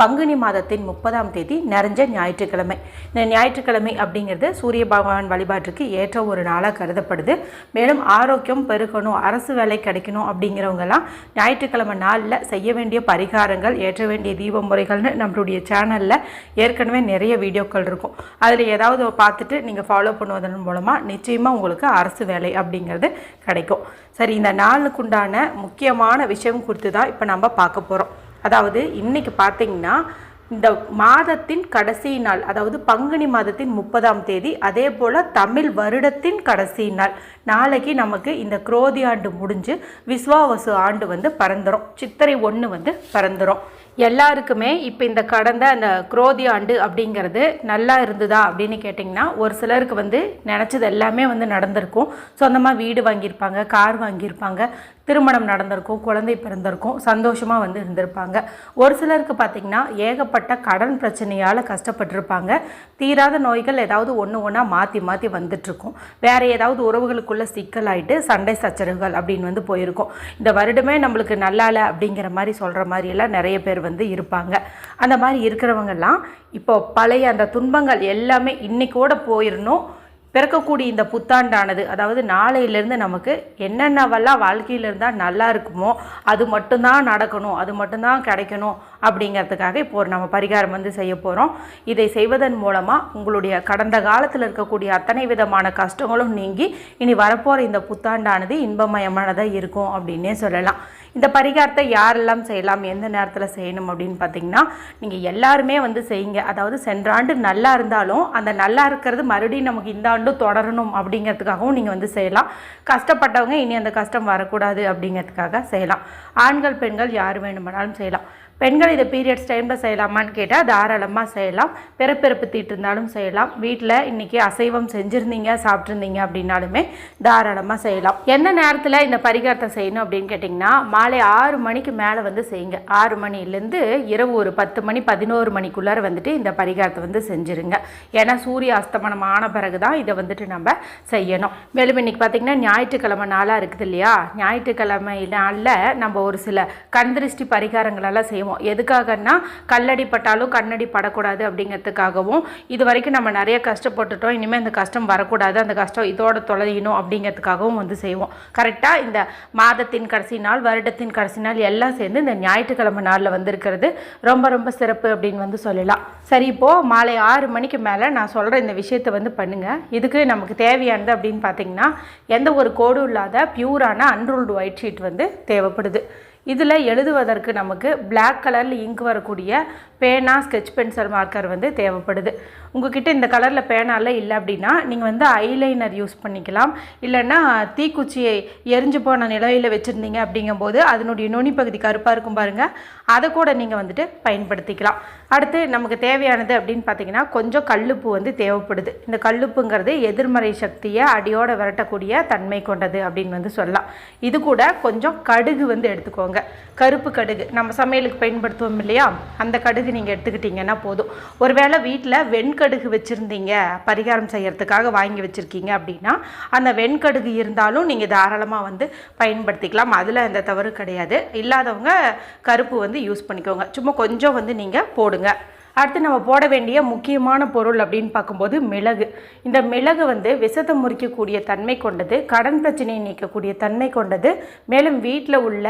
பங்குனி மாதத்தின் முப்பதாம் தேதி நிறைஞ்ச ஞாயிற்றுக்கிழமை. இந்த ஞாயிற்றுக்கிழமை அப்படிங்கிறது சூரிய பகவான் வழிபாட்டுக்கு ஏற்ற ஒரு நாளாக கருதப்படுது. மேலும் ஆரோக்கியம் பெருகணும் அரசு வேலை கிடைக்கணும் அப்படிங்கிறவங்கெல்லாம் ஞாயிற்றுக்கிழமை நாளில் செய்ய வேண்டிய பரிகாரங்கள் ஏற்ற வேண்டிய தீப முறைகள்னு நம்மளுடைய சேனலில் ஏற்கனவே நிறைய வீடியோக்கள் இருக்கும். அதில் ஏதாவது பார்த்துட்டு நீங்கள் ஃபாலோ பண்ணுவதன் மூலமாக நிச்சயமாக உங்களுக்கு அரசு வேலை அப்படிங்கிறது கிடைக்கும். சரி இந்த நாளுக்குண்டான முக்கியமான விஷயம் குறித்து தான் இப்போ நம்ம பார்க்க போகிறோம் அதாவது இன்றைக்கி பார்த்தீங்கன்னா இந்த மாதத்தின் கடைசி நாள் அதாவது பங்குனி மாதத்தின் முப்பதாம் தேதி அதே போல் தமிழ் வருடத்தின் கடைசி நாள். நாளைக்கு நமக்கு இந்த குரோதி ஆண்டு முடிஞ்சு விஸ்வாவசு ஆண்டு வந்து பறந்துடும் சித்திரை ஒன்று வந்து பறந்துடும் எல்லாருக்குமே இப்போ இந்த கடந்த அந்த குரோதி ஆண்டு அப்படிங்கிறது நல்லா இருந்ததா அப்படின்னு கேட்டிங்கன்னா ஒரு சிலருக்கு வந்து நினச்சது எல்லாமே வந்து நடந்திருக்கும். சொந்தமாக வீடு வாங்கியிருப்பாங்க கார் வாங்கியிருப்பாங்க. திருமணம் நடந்திருக்கும் குழந்தை பிறந்திருக்கும் சந்தோஷமாக வந்து இருந்திருப்பாங்க. ஒரு சிலருக்கு பார்த்திங்கன்னா ஏகப்பட்ட கடன் பிரச்சனையால் கஷ்டப்பட்டிருப்பாங்க. தீராத நோய்கள் ஏதாவது ஒன்று ஒன்றா மாற்றி மாற்றி வந்துட்டுருக்கும். வேறு ஏதாவது உறவுகளுக்குள்ளே சிக்கலாயிட்டு சண்டை சச்சரவுகள் அப்படின்னு வந்து போயிருக்கும். இந்த வருடமே நம்மளுக்கு நல்லால அப்படிங்கிற மாதிரி சொல்கிற மாதிரியெல்லாம் நிறைய பேர் வந்து இருப்பாங்க. அந்த மாதிரி இருக்கிறவங்கெல்லாம் இப்போ பழைய அந்த துன்பங்கள் எல்லாமே இன்றைக்கூட போயிடணும் பிறக்கக்கூடிய இந்த புத்தாண்டானது அதாவது நாளையிலேருந்து நமக்கு என்னென்னவெல்லாம் வாழ்க்கையில் இருந்தால் நல்லா இருக்குமோ அது மட்டும்தான் நடக்கணும் அது மட்டும்தான் கிடைக்கணும் அப்படிங்கிறதுக்காக இப்போ ஒரு நம்ம பரிகாரம் வந்து செய்ய போகிறோம் இதை செய்வதன் மூலமாக உங்களுடைய கடந்த காலத்தில் இருக்கக்கூடிய அத்தனை விதமான கஷ்டங்களும் நீங்கி இனி வரப்போகிற இந்த புத்தாண்டானது இன்பமயமானதாக இருக்கும் அப்படின்னே சொல்லலாம். இந்த பரிகாரத்தை யாரெல்லாம் செய்யலாம் எந்த நேரத்தில் செய்யணும் அப்படின்னு பார்த்தீங்கன்னா நீங்கள் எல்லாருமே வந்து செய்யுங்க. அதாவது சென்ற ஆண்டு நல்லா இருந்தாலும் அந்த நல்லா இருக்கிறது மறுபடியும் நமக்கு இந்த ஆண்டும் தொடரணும் அப்படிங்கிறதுக்காகவும் நீங்கள் வந்து செய்யலாம். கஷ்டப்பட்டவங்க இனி அந்த கஷ்டம் வரக்கூடாது அப்படிங்கிறதுக்காக செய்யலாம். ஆண்கள் பெண்கள் யார் வேணுமானாலும் செய்யலாம். பெண்கள் இதை பீரியட்ஸ் டைமில் செய்யலாமான்னு கேட்டால் தாராளமாக செய்யலாம். பிறப்பிறப்பு தீட்டு இருந்தாலும் செய்யலாம். வீட்டில் இன்றைக்கி அசைவம் செஞ்சுருந்தீங்க சாப்பிட்ருந்தீங்க அப்படின்னாலுமே தாராளமாக செய்யலாம். என்ன நேரத்தில் இந்த பரிகாரத்தை செய்யணும் அப்படின்னு கேட்டிங்கன்னா மாலை ஆறு மணிக்கு மேலே வந்து செய்யுங்க. ஆறு மணிலேருந்து இரவு ஒரு பத்து மணி பதினோரு மணிக்குள்ளார வந்துட்டு இந்த பரிகாரத்தை வந்து செஞ்சுருங்க. ஏன்னா சூரிய அஸ்தமனம் ஆன பிறகு தான் இதை வந்துட்டு நம்ம செய்யணும். மேலும் இன்னைக்கு பார்த்திங்கன்னா ஞாயிற்றுக்கிழமை நாளாக இருக்குது இல்லையா? ஞாயிற்றுக்கிழமை நாளில் நம்ம ஒரு சில கண்திருஷ்டி பரிகாரங்களெல்லாம் செய்வோம் எதுக்காகன்னா கல்லடி பட்டாலும் கண்ணடி படக்கூடாது அப்படிங்கிறதுக்காகவும் இது வரைக்கும் நம்ம நிறைய கஷ்டப்பட்டுட்டோம். இனிமேல் இந்த கஷ்டம் வரக்கூடாது. அந்த கஷ்டம் இதோட தொலையணும் அப்படிங்கிறதுக்காகவும் வந்து செய்வோம். கரெக்டாக இந்த மாதத்தின் கடைசி நாள் வருடத்தின் கடைசி நாள் எல்லாம் சேர்ந்து இந்த ஞாயிற்றுக்கிழமை நாளில் வந்திருக்கிறது. ரொம்ப ரொம்ப சிறப்பு அப்படின்னு வந்து சொல்லலாம். சரி இப்போது மாலை ஆறு மணிக்கு மேலே நான் சொல்கிற இந்த விஷயத்தை வந்து பண்ணுங்கள் இதுக்கு நமக்கு தேவையானது அப்படின்னு பார்த்தீங்கன்னா எந்த ஒரு கோடும் இல்லாத பியூரான அன்ரூல்டு ஒயிட் ஷீட் வந்து தேவைப்படுது. இதில் எழுதுவதற்கு நமக்கு பிளாக் கலரில் இங்க் வரக்கூடிய பேனா ஸ்கெட்ச் பென்சில் மார்க்கர் வந்து தேவைப்படுது. உங்ககிட்ட இந்த கலரில் பேனாலாம் இல்லை அப்படின்னா நீங்கள் வந்து ஐலைனர் யூஸ் பண்ணிக்கலாம். இல்லைன்னா தீக்குச்சியை எரிஞ்சு போன நிலையில் வச்சுருந்தீங்க அப்படிங்கும்போது அதனுடைய நுனி பகுதி கருப்பாக இருக்கும் பாருங்கள் அதை கூட நீங்கள் வந்துட்டு பயன்படுத்திக்கலாம். அடுத்து நமக்கு தேவையானது அப்படின்னு பார்த்தீங்கன்னா கொஞ்சம் கல்லுப்பு வந்து தேவைப்படுது. இந்த கல்லுப்புங்கிறது எதிர்மறை சக்தியை அடியோடு விரட்டக்கூடிய தன்மை கொண்டது அப்படின்னு வந்து சொல்லலாம். இது கூட கொஞ்சம் கடுகு வந்து எடுத்துக்கோங்க. கருப்பு கடுகு. நம்ம சமையலுக்கு பயன்படுத்துவோம் இல்லையா? அந்த கடுகு நீங்கள் எடுத்துக்கிட்டிங்கன்னா போதும். ஒருவேளை வீட்டில் வெண்கடுகு வச்சுருந்தீங்க பரிகாரம் செய்கிறதுக்காக வாங்கி வச்சுருக்கீங்க அப்படின்னா அந்த வெண்கடுகு இருந்தாலும் நீங்கள் தாராளமாக வந்து பயன்படுத்திக்கலாம். அதில் எந்த தவறு கிடையாது. இல்லாதவங்க கருப்பு வந்து யூஸ் பண்ணிக்கோங்க. சும்மா கொஞ்சம் வந்து நீங்கள் போடுங்க. அடுத்து நம்ம போட வேண்டிய முக்கியமான பொருள் அப்படின்னு பார்க்கும்போது மிளகு. இந்த மிளகு வந்து விஷத்தை முறிக்கக்கூடிய தன்மை கொண்டது கடன் பிரச்சனையை நீக்கக்கூடிய தன்மை கொண்டது மேலும் வீட்டில் உள்ள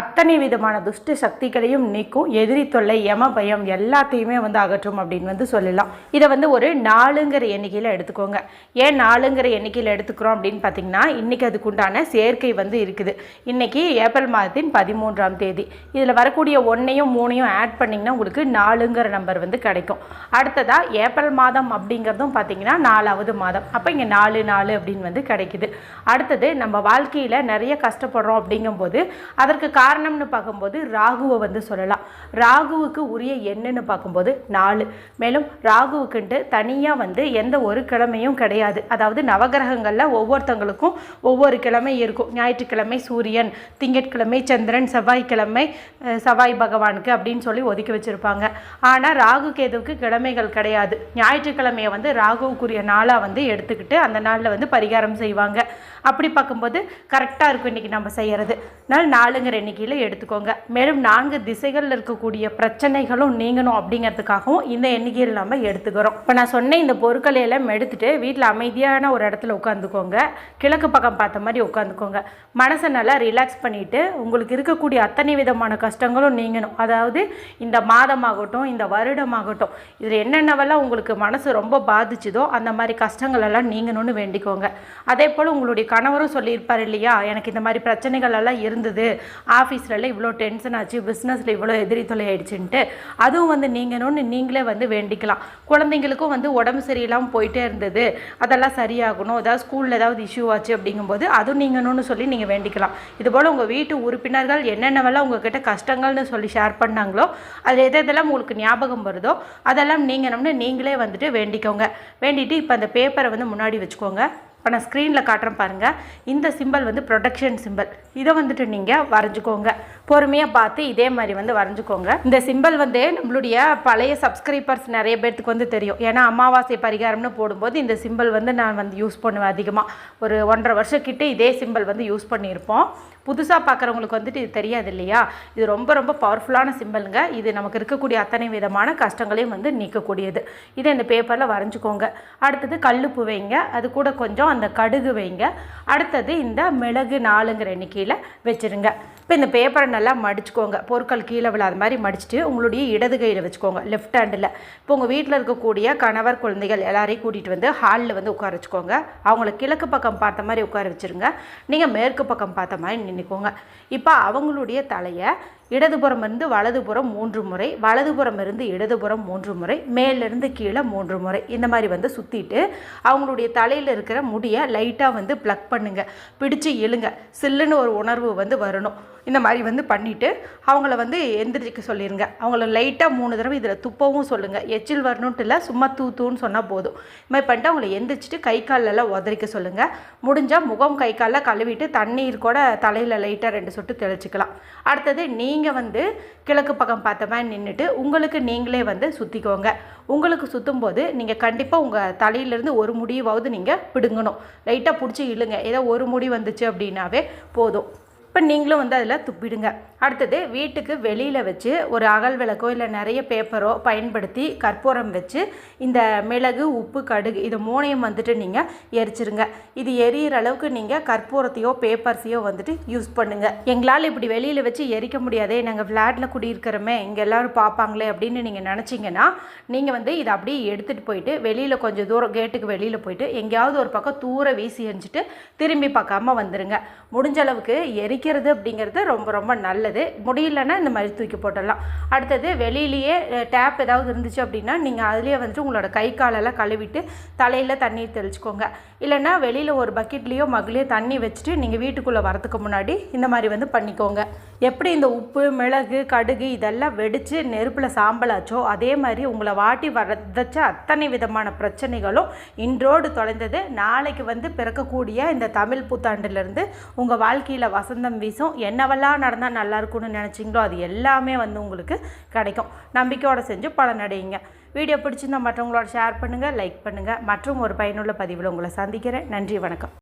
அத்தனை விதமான துஷ்ட சக்திகளையும் நீக்கும் எதிரி தொல்லை யம பயம் எல்லாத்தையுமே வந்து அகற்றும் அப்படின்னு வந்து சொல்லலாம். இதை வந்து ஒரு நாலுங்கிற எண்ணிக்கையில் எடுத்துக்கோங்க. ஏன் நாலுங்கிற எண்ணிக்கையில் எடுத்துக்கிறோம் அப்படின்னு பார்த்தீங்கன்னா இன்றைக்கி அதுக்குண்டான சேர்க்கை வந்து இருக்குது. இன்றைக்கி ஏப்ரல் மாதத்தின் பதிமூன்றாம் தேதி. இதில் வரக்கூடிய ஒன்றையும் மூணையும் ஆட் பண்ணிங்கன்னா உங்களுக்கு நாலுங்கிற நம்பர் வந்து கிடைக்கும். அடுத்ததாக ஏப்ரல் மாதம் அப்படிங்கிறதும் பார்த்தீங்கன்னா நாலாவது மாதம். அப்போ இங்கே நாலு நாலு அப்படின்னு வந்து கிடைக்குது. அடுத்தது நம்ம வாழ்க்கையில் நிறைய கஷ்டப்படுறோம் அப்படிங்கும்போது அதற்கு காரணம்னு பார்க்கும்போது ராகுவை வந்து சொல்லலாம். ராகுவுக்கு உரிய எண்ணுன்னு பார்க்கும்போது நாலு. மேலும் ராகுவுக்குன்ட்டு தனியாக வந்து எந்த ஒரு கிழமையும் கிடையாது. அதாவது நவகிரகங்களில் ஒவ்வொருத்தங்களுக்கும் ஒவ்வொரு கிழமை இருக்கும். ஞாயிற்றுக்கிழமை சூரியன் திங்கட்கிழமை சந்திரன் செவ்வாய்க்கிழமை செவ்வாய் பகவானுக்கு அப்படின்னு சொல்லி ஒதுக்கி வச்சுருப்பாங்க. ஆனால் ராகு கேதுவுக்கு கிழமைகள் கிடையாது. ஞாயிற்றுக்கிழமையை வந்து ராகுவுக்குரிய நாளாக வந்து எடுத்துக்கிட்டு அந்த நாளில் வந்து பரிகாரம் செய்வாங்க. அப்படி பார்க்கும்போது கரெக்டாக இருக்கும் இன்றைக்கி நம்ம செய்கிறது அதனால் நாலுங்கிற எண்ணிக்கையில் எடுத்துக்கோங்க. மேலும் நான்கு திசைகளில் இருக்கக்கூடிய பிரச்சனைகளும் நீங்கணும் அப்படிங்கிறதுக்காகவும் இந்த எண்ணிக்கையில் நம்ம எடுத்துக்கிறோம். இப்போ நான் சொன்ன இந்த பொருட்களை எல்லாம் எடுத்துகிட்டு வீட்டில் அமைதியான ஒரு இடத்துல உட்காந்துக்கோங்க. கிழக்கு பக்கம் பார்த்த மாதிரி உட்காந்துக்கோங்க. மனசை நல்லா ரிலாக்ஸ் பண்ணிவிட்டு உங்களுக்கு இருக்கக்கூடிய அத்தனை விதமான கஷ்டங்களும் நீங்கணும். அதாவது இந்த மாதமாகட்டும் இந்த வருடம் வருடமாகட்டும். இதில் என்னென்னவெல்லாம் உங்களுக்கு மனசு ரொம்ப பாதிச்சுதோ அந்த மாதிரி கஷ்டங்கள் எல்லாம் நீங்கணும்னு வேண்டிக்கோங்க. அதே போல் உங்களுடைய கணவரும் சொல்லியிருப்பார் இல்லையா? எனக்கு இந்த மாதிரி பிரச்சனைகள் எல்லாம் இருந்தது. ஆஃபீஸ்லலாம் இவ்வளோ டென்ஷன் ஆச்சு. பிஸ்னஸில் இவ்வளோ எதிரி தொலை ஆயிடுச்சுன்ட்டு அதுவும் வந்து நீங்கணும்னு நீங்களே வந்து வேண்டிக்கலாம். குழந்தைங்களுக்கும் வந்து உடம்பு சரியில்லாமல் போயிட்டே இருந்தது. அதெல்லாம் சரியாகணும். ஏதாவது ஸ்கூலில் ஏதாவது இஷ்யூ ஆச்சு அப்படிங்கும்போது அதுவும் நீங்கணும்னு சொல்லி நீங்கள் வேண்டிக்கலாம். இதுபோல் உங்கள் வீட்டு உறுப்பினர்கள் என்னென்னவெல்லாம் உங்ககிட்ட கஷ்டங்கள்னு சொல்லி ஷேர் பண்ணாங்களோ அது எது எதெல்லாம் உங்களுக்கு ஞாபகம் வருதோ அதெல்லாம் நீங்கணும்னு நீங்களே வந்துட்டு வேண்டிக்கோங்க. வேண்டிட்டு இப்போ அந்த பேப்பரை வந்து முன்னாடி வச்சுக்கோங்க. இப்போ நான் ஸ்க்ரீனில் காட்டுறேன் பாருங்கள் இந்த சிம்பல் வந்து ப்ரொடக்ஷன் சிம்பல் இதை வந்துட்டு நீங்கள் வரைஞ்சிக்கோங்க. பொறுமையாக பார்த்து இதே மாதிரி வந்து வரைஞ்சிக்கோங்க. இந்த சிம்பல் வந்து நம்மளுடைய பழைய சப்ஸ்கிரைபர்ஸ் நிறைய பேர்த்துக்கு வந்து தெரியும். ஏன்னா அமாவாசை பரிகாரம்னு போடும்போது இந்த சிம்பல் வந்து நான் வந்து யூஸ் பண்ணுவேன் அதிகமாக ஒரு ஒன்றரை வருஷக்கிட்ட இதே சிம்பல் வந்து யூஸ் பண்ணியிருப்போம். புதுசாக பார்க்குறவங்களுக்கு வந்துட்டு இது தெரியாது இல்லையா? இது ரொம்ப ரொம்ப பவர்ஃபுல்லான சிம்பலுங்க இது நமக்கு இருக்கக்கூடிய அத்தனை விதமான கஷ்டங்களையும் வந்து நீக்கக்கூடியது. இதை இந்த பேப்பரில் வரைஞ்சிக்கோங்க. அடுத்தது கல்லுப்பு வைங்க அது கூட கொஞ்சம் அந்த கடுகு வைங்க. அடுத்தது இந்த மிளகு நாலுங்கிற எண்ணிக்கையில் வச்சுருங்க. இப்போ இந்த பேப்பரை நல்லா மடிச்சுக்கோங்க. பொருட்கள் கீழே விழாத மாதிரி மடிச்சுட்டு உங்களுடைய இடது கையில் வச்சுக்கோங்க. லெஃப்ட் ஹேண்டில் இப்போ உங்கள் வீட்டில் இருக்கக்கூடிய கணவர் குழந்தைகள் எல்லாரையும் கூட்டிகிட்டு வந்து ஹாலில் வந்து உட்கார வச்சுக்கோங்க. அவங்கள கிழக்கு பக்கம் பார்த்த மாதிரி உட்கார வச்சுருங்க. நீங்கள் மேற்கு பக்கம் பார்த்த மாதிரி பண்ணிக்கோங்க. இப்போ அவங்களுடைய தலையை இடதுபுறம் இருந்து வலதுபுறம் மூன்று முறை வலதுபுறம் இருந்து இடதுபுறம் மூன்று முறை மேலிருந்து கீழே மூன்று முறை. இந்த மாதிரி வந்து சுற்றிட்டு அவங்களுடைய தலையில் இருக்கிற முடியை லைட்டாக வந்து ப்ளக் பண்ணுங்கள் பிடிச்சு இழுங்க. சில்லுன்னு ஒரு உணர்வு வந்து வரணும். இந்த மாதிரி வந்து பண்ணிவிட்டு அவங்கள வந்து எந்திரிக்க சொல்லிடுங்க அவங்கள லைட்டாக மூணு தடவை இதில் துப்பவும் சொல்லுங்கள் எச்சில் வரணுன்ட்டு இல்லை சும்மா தூ தூன்னு சொன்னால் போதும். இது மாதிரி பண்ணிட்டு அவங்கள எந்திரிச்சிட்டு கை காலெல்லாம் உதறிக்க சொல்லுங்கள் முடிஞ்சால் முகம் கை காலில் கழுவிட்டு தண்ணீர் கூட தலையில் லைட்டாக ரெண்டு சொட்டு தெளிச்சுக்கலாம். அடுத்தது நீ நீங்கள் வந்து கிழக்கு பக்கம் பார்த்த மாதிரி நின்றுட்டு உங்களுக்கு நீங்களே வந்து சுற்றிக்கோங்க உங்களுக்கு சுற்றும் போது நீங்கள் கண்டிப்பாக உங்கள் தலையிலேருந்து ஒரு முடிவாவது நீங்கள் பிடுங்கணும். லைட்டாக பிடிச்சி இழுங்க. ஏதோ ஒரு முடி வந்துச்சு அப்படின்னாவே போதும். இப்போ நீங்களும் வந்து அதில் துப்பிடுங்க. அடுத்தது வீட்டுக்கு வெளியில் வச்சு ஒரு அகல் விளக்கோ இல்லை நிறைய பேப்பரோ பயன்படுத்தி கற்பூரம் வச்சு இந்த மிளகு உப்பு கடுகு இது மூணையும் வந்துட்டு நீங்கள் எரிச்சிருங்க. இது எரியிற அளவுக்கு நீங்கள் கற்பூரத்தையோ பேப்பர்ஸையோ வந்துட்டு யூஸ் பண்ணுங்கள் எங்களால் இப்படி வெளியில் வச்சு எரிக்க முடியாதே நாங்கள் ஃப்ளாட்டில் குடியிருக்கிறோமே இங்கே எல்லோரும் பார்ப்பாங்களே அப்படின்னு நீங்கள் நினச்சிங்கன்னா நீங்கள் வந்து இதை அப்படியே எடுத்துகிட்டு போயிட்டு வெளியில் கொஞ்சம் தூரம் கேட்டுக்கு வெளியில் போயிட்டு எங்கேயாவது ஒரு பக்கம் தூர வீசி எரிஞ்சிட்டு திரும்பி பார்க்காம வந்துடுங்க முடிஞ்ச அளவுக்கு வைக்கிறது அப்படிங்கிறது ரொம்ப ரொம்ப நல்லது. முடியலன்னா இந்த மாதிரி தூக்கி போட்டுடலாம். அடுத்தது வெளியிலேயே டேப் ஏதாவது இருந்துச்சு அப்படின்னா நீங்கள் அதுலேயே வந்துட்டு உங்களோட கை காலெல்லாம் கழுவிட்டு தலையில் தண்ணீர் தெளிச்சுக்கோங்க. இல்லைன்னா வெளியில் ஒரு பக்கெட்லேயோ மகுலேயோ தண்ணி வச்சுட்டு நீங்கள் வீட்டுக்குள்ளே வரதுக்கு முன்னாடி இந்த மாதிரி வந்து பண்ணிக்கோங்க. எப்படி இந்த உப்பு மிளகு கடுகு இதெல்லாம் வெடித்து நெருப்பில் சாம்பலாச்சோ அதே மாதிரி உங்களை வாட்டி வரதச்ச அத்தனை விதமான பிரச்சனைகளும் இன்றோடு தொலைந்தது. நாளைக்கு வந்து பிறக்கக்கூடிய இந்த தமிழ் புத்தாண்டுலேருந்து உங்கள் வாழ்க்கையில் வசந்தம் வீசும். என்னவெல்லாம் நடந்தால் நல்லா இருக்கும்னு நினச்சிங்களோ அது எல்லாமே வந்து உங்களுக்கு கிடைக்கும். நம்பிக்கையோடு செஞ்சு பலனடையுங்க வீடியோ பிடிச்சிருந்தால் மற்றவங்களோட ஷேர் பண்ணுங்கள் லைக் பண்ணுங்கள் மற்றும் ஒரு பயனுள்ள பதிவில் உங்களை சந்திக்கிறேன். நன்றி வணக்கம்.